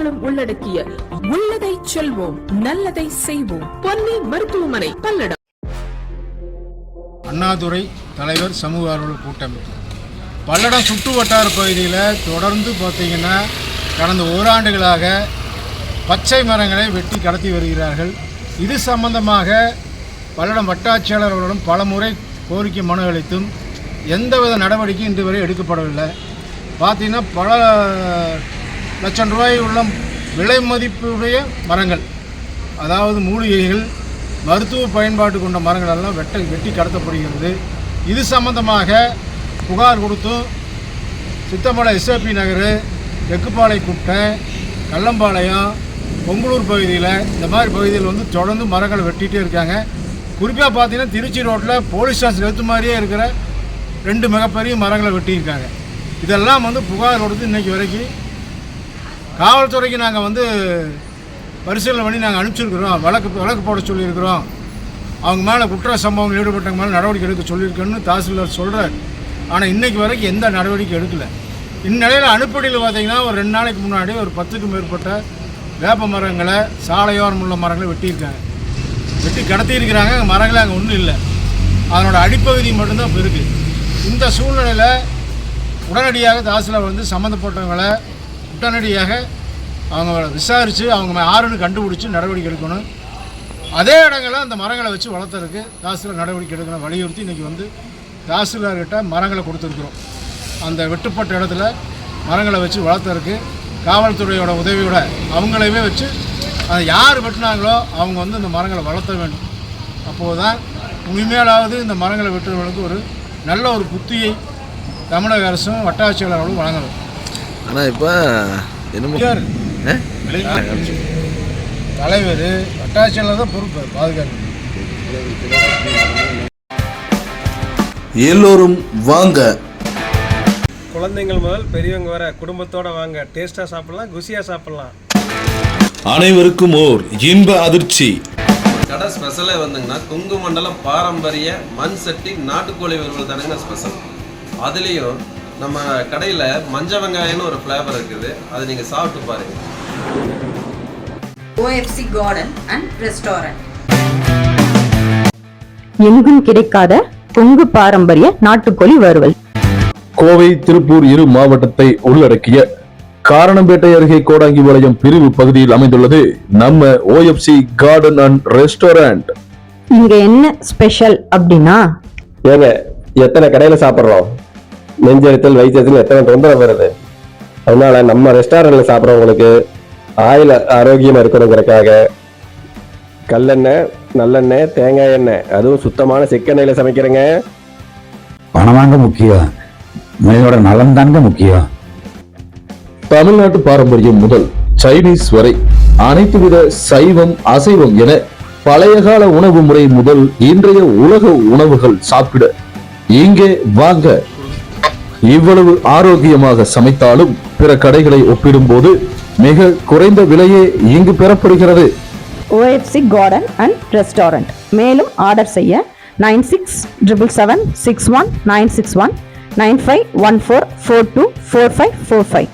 சேவைகளும் உள்ளடக்கிய உள்ளதை செல்வோம் நல்லதை செய்வோம். பொன்னி மருத்துவமனை பல்லடம். அண்ணாதுரை தலைவர் சமூக ஆர்வலர் கூட்டமைப்பு. பல்லடம் சுற்று வட்டார பகுதியில் தொடர்ந்து பார்த்தீங்கன்னா கடந்த ஓராண்டுகளாக பச்சை மரங்களை வெட்டி கடத்தி வருகிறார்கள். இது சம்பந்தமாக பல்லடம் வட்டாட்சியாளர் பலமுறை பல முறை கோரிக்கை மனு அளித்தும் எந்தவித நடவடிக்கையும் இன்று வரை எடுக்கப்படவில்லை. பார்த்தீங்கன்னா பல லட்சம் ரூபாய் உள்ள விலை மதிப்புடைய மரங்கள் அதாவது மூலிகைகள் மருத்துவ பயன்பாட்டு கொண்ட மரங்கள் எல்லாம் வெட்ட வெட்டி கடத்தப்படுகிறது. இது சம்பந்தமாக புகார் கொடுத்தும் சித்தம்பலம் எஸ்ஏபி நகர் தெக்குப்பாளை குட்டை கள்ளம்பாளையம் பொங்கலூர் பகுதியில் இந்த மாதிரி பகுதியில் வந்து தொடர்ந்து மரங்களை வெட்டிகிட்டே இருக்காங்க. குறிப்பாக பார்த்தீங்கன்னா திருச்சி ரோட்டில் போலீஸ் ஸ்டேஷன் எடுத்து மாதிரியே இருக்கிற ரெண்டு மிகப்பெரிய மரங்களை வெட்டியிருக்காங்க. இதெல்லாம் வந்து புகார் கொடுத்து இன்றைக்கி வரைக்கும் காவல்துறைக்கு நாங்கள் வந்து பரிசீலனை பண்ணி நாங்கள் அனுப்பிச்சிருக்கிறோம். வழக்கு வழக்கு போட சொல்லியிருக்கிறோம். அவங்க மேலே குற்ற சம்பவங்கள் ஈடுபட்டவங்க மேலே நடவடிக்கை எடுக்க சொல்லியிருக்கேன்னு தாசில்தார் சொல்கிறார் ஆனால் இன்றைக்கு வரைக்கும் எந்த நடவடிக்கை எடுக்கலை. இந்நிலையில் அனுப்படியில் பார்த்தீங்கன்னா ஒரு ரெண்டு நாளைக்கு முன்னாடி ஒரு பத்துக்கும் மேற்பட்ட வேப்ப மரங்களை சாலையோரம் உள்ள மரங்களை வெட்டியிருக்காங்க. வெட்டி கடத்தியிருக்கிறாங்க. அங்கே மரங்களே அங்கே ஒன்றும் இல்லை. அதனோட அடிப்பகுதி மட்டும்தான் இப்போ இருக்குது இந்த சூழ்நிலையில் உடனடியாக தாசில்தார் வந்து சம்மந்தப்பட்டவங்களை உடனடியாக அவங்க விசாரித்து அவங்க ஆறுன்னு யாருன்னு கண்டுபிடிச்சி நடவடிக்கை எடுக்கணும். அதே இடங்களில் அந்த மரங்களை வச்சு வளர்த்துறதுக்கு தாசில்தார் நடவடிக்கை எடுக்கணும் வலியுறுத்தி இன்றைக்கி வந்து தாசில்தார்கிட்ட மரங்களை கொடுத்துருக்குறோம். அந்த வெட்டுப்பட்ட இடத்துல மரங்களை வச்சு வளர்த்துறதுக்கு காவல்துறையோட உதவியோட அவங்களையுமே வச்சு அதை யார் வெட்டினாங்களோ அவங்க வந்து இந்த மரங்களை வளர்த்த வேண்டும். அப்போது தான் உண்மையிலாவது இந்த மரங்களை வெட்டுறவங்களுக்கு ஒரு நல்ல ஒரு புத்தியை தமிழக அரசும் வட்டாட்சியாளர்களும் வழங்கணும் ஆனால் இப்போ என்னமோ? தலைவர் வட்டாட்சியாளர் தான் பொறுப்பு பாதுகாப்பு. எல்லோரும் வாங்க. குழந்தைங்கள் முதல் பெரியவங்க வர குடும்பத்தோட வாங்க. டேஸ்டா சாப்பிடலாம் குசியா சாப்பிடலாம். அனைவருக்கும் ஓர் இன்ப அதிர்ச்சி. கடை ஸ்பெஷலே வந்துங்கன்னா கொங்கு மண்டலம் பாரம்பரிய மண் சட்டி நாட்டுக்கோழி வறுவல் தானுங்க ஸ்பெஷல் அதுலேயும் நம்ம கடையில் மஞ்ச வெங்காயம்னு ஒரு ஃப்ளேவர் இருக்குது. அது நீங்கள் சாப்பிட்டு பாருங்க. OFC Garden and Restaurant. எங்கும் கிடைக்காத கொங்கு பாரம்பரிய நாட்டுக்கோழி வறுவல். கோவை திருப்பூர் இரு மாவட்டத்தை உள்ளடக்கிய காரணம்பேட்டை அருகே கோடாங்கிபாளையம் பிரிவு பகுதியில் அமைந்துள்ளது நம்ம ஓஎஃப்சி கார்டன் அண்ட் ரெஸ்டாரண்ட் இங்க என்ன ஸ்பெஷல் அப்படின்னா? ஏங்க எத்தனை கடையில் சாப்பிட்றோம்? நெஞ்செரித்தல் வயிற்றுச்சல் எத்தனை தொந்தரவு வருது? அதனால நம்ம ரெஸ்டாரண்ட்ல சாப்பிட்றவங்களுக்கு ஆயில் ஆரோக்கியமா இருக்கணுங்கிறக்காக கல்லெண்ணெய் நல்லெண்ணெய் தேங்காய் எண்ணெய் அதுவும் சுத்தமான செக்கெண்ணெயில சமைக்கிறேங்க. பணம் வாங்க முக்கியம். மனிதனோட நலன் தாங்க முக்கியம். தமிழ்நாட்டு பாரம்பரியம் முதல் சைனீஸ் வரை அனைத்து வித சைவம் அசைவம் என பழைய கால உணவு முறை முதல் இன்றைய உலக உணவுகள் சாப்பிட இங்கே வாங்க. இவ்வளவு ஆரோக்கியமாக சமைத்தாலும் பிற கடைகளை ஒப்பிடும்போது மிக குறைந்த விலையே இங்கு பெறப்படுகிறது. ஓஎஃப்சி கார்டன் அண்ட் ரெஸ்டாரண்ட் மேலும் ஆர்டர் செய்ய nine six triple seven six one nine six one nine five one four four two four five four five